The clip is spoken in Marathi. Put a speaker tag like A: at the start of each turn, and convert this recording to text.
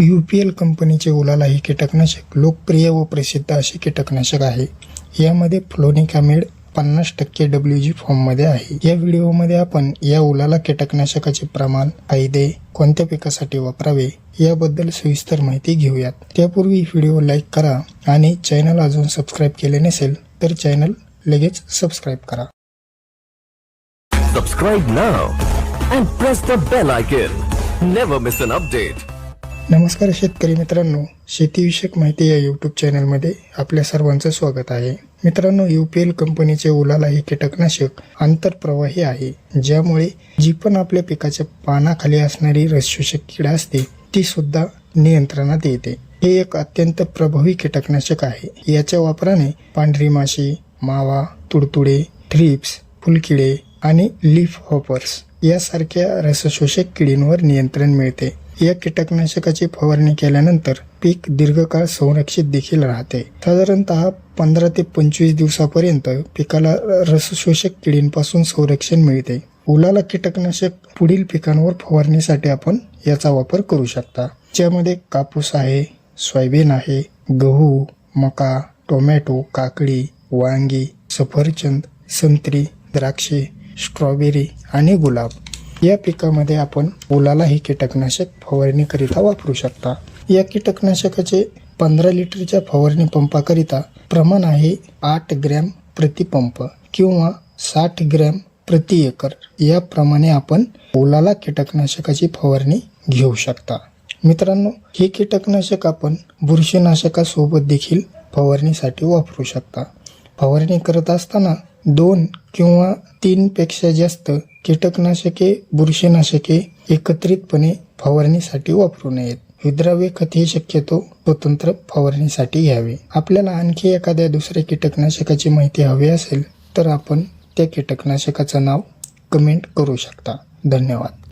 A: यू पी एल कंपनीचे उलाला हे कीटकनाशक लोकप्रिय व प्रसिद्ध असे कीटकनाशक आहे. यामध्ये फ्लोनिकामेड पन्नास टक्के डब्ल्यू जी फॉर्ममध्ये आहे. या व्हिडिओमध्ये आपण या उलाला कीटकनाशकाचे प्रमाण फायदे कोणत्या पिकासाठी वापरावे याबद्दल सविस्तर माहिती घेऊयात. त्यापूर्वी व्हिडिओ लाईक करा आणि चॅनल अजून सबस्क्राईब केले नसेल तर चॅनल लगेच सबस्क्राईब करा.
B: Subscribe now and press the bell icon never miss an update
A: नमस्कार शेतकरी मित्रांनो शेतीविषयक माहिती या यूट्यूब चॅनलमध्ये आपल्या सर्वांचं स्वागत आहे. मित्रांनो युपीएल कंपनीचे उलाला हे कीटकनाशक आंतरप्रवाही आहे ज्यामुळे जी पण आपल्या पिकाच्या पानाखाली असणारी रसशोषक कीड असते ती सुद्धा नियंत्रणात येते. हे एक अत्यंत प्रभावी कीटकनाशक आहे. याच्या वापराने पांढरी माशी मावा तुडतुडे थ्रिप्स फुलकिडे आणि लीफ हॉपर्स यासारख्या रसशोषक किडींवर नियंत्रण मिळते. या कीटकनाशकाची फवारणी केल्यानंतर पीक दीर्घकाळ संरक्षित देखील राहते. साधारणतः पंधरा ते पंचवीस दिवसापर्यंत पिकाला रसशोषक किडींपासून संरक्षण मिळते. उलाला कीटकनाशक पुढील पिकांवर फवारणीसाठी आपण याचा वापर करू शकता. ज्यामध्ये कापूस आहे सोयाबीन आहे गहू मका टोमॅटो काकडी वांगी सफरचंद संत्री द्राक्षे स्ट्रॉबेरी आणि गुलाब. या पिकामध्ये आपण ओलाला हे कीटकनाशक फवारणीकरिता वापरू शकता. या कीटकनाशकाचे पंधरा लिटरच्या फवारणी पंपाकरिता प्रमाण आहे आठ ग्रॅम प्रतिपंप किंवा साठ ग्रॅम प्रति एकर. याप्रमाणे आपण ओलाला कीटकनाशकाची फवारणी घेऊ शकता. मित्रांनो हे कीटकनाशक आपण बुरशीनाशकासोबत देखील फवारणीसाठी वापरू शकता. फवारणी करत असताना दोन किंवा तीनपेक्षा जास्त कीटकनाशके बुरशीनाशके एकत्रितपणे फवारणीसाठी वापरू नयेत. विद्राव्य खत हे शक्यतो स्वतंत्र फवारणीसाठी घ्यावे. आपल्याला आणखी एखाद्या दुसऱ्या कीटकनाशकाची माहिती हवी असेल तर आपण त्या कीटकनाशकाचं नाव कमेंट करू शकता. धन्यवाद.